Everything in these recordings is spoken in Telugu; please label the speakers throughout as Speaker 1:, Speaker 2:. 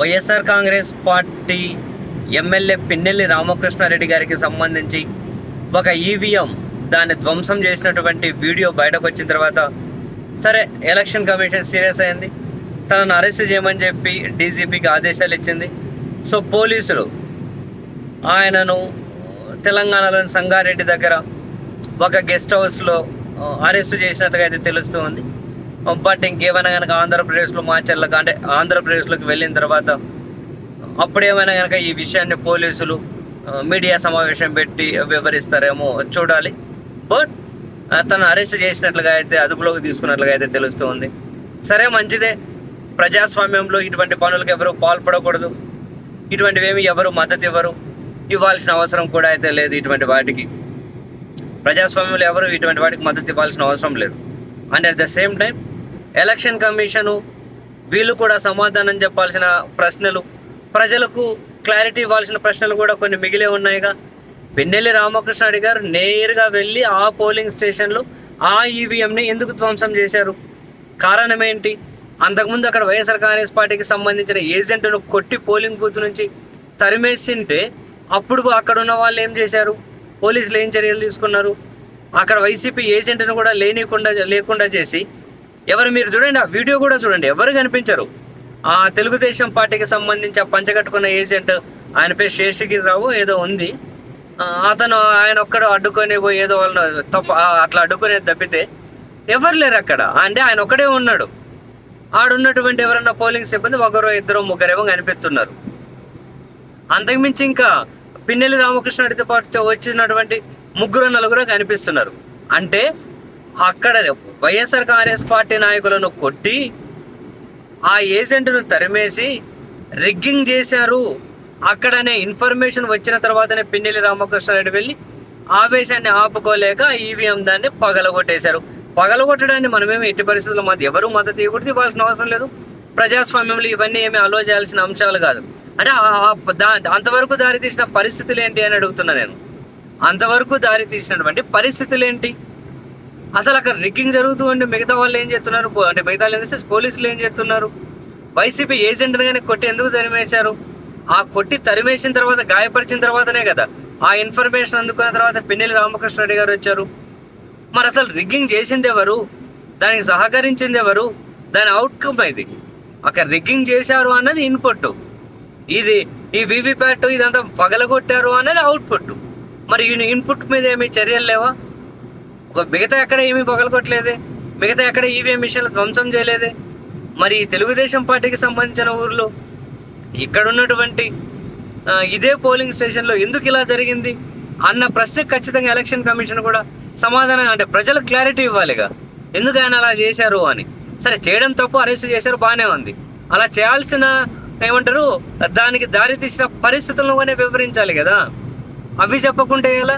Speaker 1: YSR Congress party MLA Pinnelli Ramakrishnareddy గారికి సంబంధించి ఒక ఈవీఎం దాన్ని ధ్వంసం చేసినటువంటి వీడియో బయటకు వచ్చిన తర్వాత సరే ఎలక్షన్ కమిషన్ సీరియస్ అయింది. తనను అరెస్ట్ చేయమని చెప్పి డీజీపీకి ఆదేశాలు ఇచ్చింది. సో పోలీసులు ఆయనను తెలంగాణలోని సంగారెడ్డి దగ్గర ఒక గెస్ట్ హౌస్లో అరెస్ట్ చేసినట్టుగా అయితే తెలుస్తూ ఉంది. బట్ ఇంకేమైనా కనుక ఆంధ్రప్రదేశ్లో మాచర్లకు అంటే ఆంధ్రప్రదేశ్లోకి వెళ్ళిన తర్వాత అప్పుడేమైనా కనుక ఈ విషయాన్ని పోలీసులు మీడియా సమావేశం పెట్టి వివరిస్తారేమో చూడాలి. బట్ తను అరెస్ట్ చేసినట్లుగా అయితే అదుపులోకి తీసుకున్నట్లుగా అయితే తెలుస్తూ ఉంది సరే మంచిదే. ప్రజాస్వామ్యంలో ఇటువంటి పనులకు ఎవరు పాల్పడకూడదు. ఇటువంటివేమి ఎవరు మద్దతు ఇవ్వరు. ఇవ్వాల్సిన అవసరం కూడా అయితే లేదు ఇటువంటి వాటికి. ప్రజాస్వామ్యంలో ఎవరు ఇటువంటి వాటికి మద్దతు ఇవ్వాల్సిన అవసరం లేదు. And at the same time election commission వీళ్ళు కూడా సమాధానం చెప్పాల్సిన ప్రశ్నలు ప్రజలకు క్లారిటీ ఇవ్వాల్సిన ప్రశ్నలు కూడా కొన్ని మిగిలే ఉన్నాయిగా. పిన్నెల్లి రామకృష్ణారెడ్డి గారు నేరుగా వెళ్ళి ఆ పోలింగ్ స్టేషన్లో ఆ ఈవీఎంని ఎందుకు ధ్వంసం చేశారు? కారణం ఏంటి? అంతకుముందు అక్కడ వైఎస్ఆర్ కాంగ్రెస్ పార్టీకి సంబంధించిన ఏజెంట్ను కొట్టి పోలింగ్ బూత్ నుంచి తరిమేసింటే అప్పుడు అక్కడ ఉన్న వాళ్ళు ఏం చేశారు? పోలీసులు ఏం చర్యలు తీసుకున్నారు? అక్కడ వైసీపీ ఏజెంట్ను కూడా లేనికుండా లేకుండా చేసి ఎవరు మీరు చూడండి ఆ వీడియో కూడా చూడండి ఎవరు కనిపించరు. ఆ తెలుగుదేశం పార్టీకి సంబంధించి ఆ పంచగట్టుకున్న ఏజెంట్ ఆయన పేరు శేషగిరిరావు ఏదో ఉంది. అతను ఆయన ఒక్కడు అడ్డుకొని పోయి ఏదో వాళ్ళని తప్ప అట్లా అడ్డుకునేది తప్పితే ఎవరు లేరు అక్కడ. అంటే ఆయన ఒక్కడే ఉన్నాడు. ఆడున్నటువంటి ఎవరన్నా పోలింగ్ సిబ్బంది ఒకరు ఇద్దరు ముగ్గురేమో కనిపిస్తున్నారు. అంతకుమించి ఇంకా పిన్నెల్లి రామకృష్ణుడితో పాటు వచ్చినటువంటి ముగ్గురు నలుగురు కనిపిస్తున్నారు. అంటే అక్కడ వైఎస్ఆర్ కాంగ్రెస్ పార్టీ నాయకులను కొట్టి ఆ ఏజెంట్ను తరిమేసి రిగ్గింగ్ చేశారు. అక్కడనే ఇన్ఫర్మేషన్ వచ్చిన తర్వాతనే పిన్నెల్లి రామకృష్ణారెడ్డి వెళ్ళి ఆవేశాన్ని ఆపుకోలేక ఈవీఎం దాన్ని పగలగొట్టేశారు. పగలగొట్టడాన్ని మనమేమి ఎట్టి పరిస్థితుల్లో మాది ఎవరు మద్దతు ఇవ్వకూడదు ఇవ్వాల్సిన అవసరం లేదు. ప్రజాస్వామ్యంలో ఇవన్నీ ఏమీ అలో చేయాల్సిన అంశాలు కాదు. అంటే దా అంతవరకు దారి తీసిన పరిస్థితులు ఏంటి అని అడుగుతున్నా నేను. అంతవరకు దారి తీసినటువంటి పరిస్థితులు ఏంటి? అసలు అక్కడ రిగ్గింగ్ జరుగుతూ ఉంటే మిగతా వాళ్ళు ఏం చేస్తున్నారు? అంటే మిగతా వాళ్ళు ఏం చేస్తే పోలీసులు ఏం చేస్తున్నారు? వైసీపీ ఏజెంట్గానే కొట్టి ఎందుకు తరిమేశారు? ఆ కొట్టి తరిమేసిన తర్వాత గాయపరిచిన తర్వాతనే కదా ఆ ఇన్ఫర్మేషన్ అందుకున్న తర్వాత పిన్నెల్లి రామకృష్ణారెడ్డి గారు వచ్చారు. మరి అసలు రిగ్గింగ్ చేసింది ఎవరు? దానికి సహకరించింది ఎవరు? దాని అవుట్కమ్ ఇది. అక్కడ రిగ్గింగ్ చేశారు అన్నది ఇన్పుట్ ఇది ఈ వివిప్యాట్ ఇదంతా పగలగొట్టారు అన్నది అవుట్పుట్ మరి ఇన్పుట్ మీద ఏమి చర్యలు లేవా? మిగతా ఎక్కడ ఏమీ పగలగొట్టలేదే మిగతా ఎక్కడ ఈవీఎం మిషన్లు ధ్వంసం చేయలేదే. మరి తెలుగుదేశం పార్టీకి సంబంధించిన ఊర్లో ఇక్కడ ఉన్నటువంటి ఇదే పోలింగ్ స్టేషన్లో ఎందుకు ఇలా జరిగింది అన్న ప్రశ్నకు ఖచ్చితంగా ఎలక్షన్ కమిషన్ కూడా సమాధానం అంటే ప్రజలకు క్లారిటీ ఇవ్వాలిగా. ఎందుకు ఆయన అలా చేశారు అని. సరే చేయడం తప్పు అరెస్ట్ చేశారు బాగానే ఉంది. అలా చేయాల్సిన ఏమంటారు దానికి దారి తీసిన పరిస్థితులను కూడా వివరించాలి కదా. అవి చెప్పకుంటే ఎలా?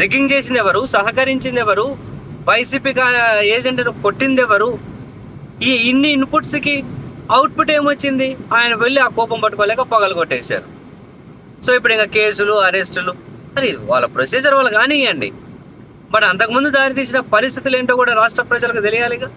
Speaker 1: రిగ్గింగ్ చేసింది ఎవరు సహకరించింది ఎవరు వైసీపీ ఏజెంట్ను కొట్టింది ఎవరు ఈ ఇన్ని ఇన్పుట్స్కి అవుట్పుట్ ఏమొచ్చింది? ఆయన వెళ్ళి ఆ కోపం పట్టుకోలేక పగలు కొట్టేశారు. సో ఇప్పుడు ఇంకా కేసులు అరెస్టులు సరే వాళ్ళ ప్రొసీజర్ వాళ్ళు కానివ్వండి బట్ అంతకుముందు దారి తీసిన పరిస్థితులు ఏంటో కూడా రాష్ట్ర ప్రజలకు తెలియాలిగా.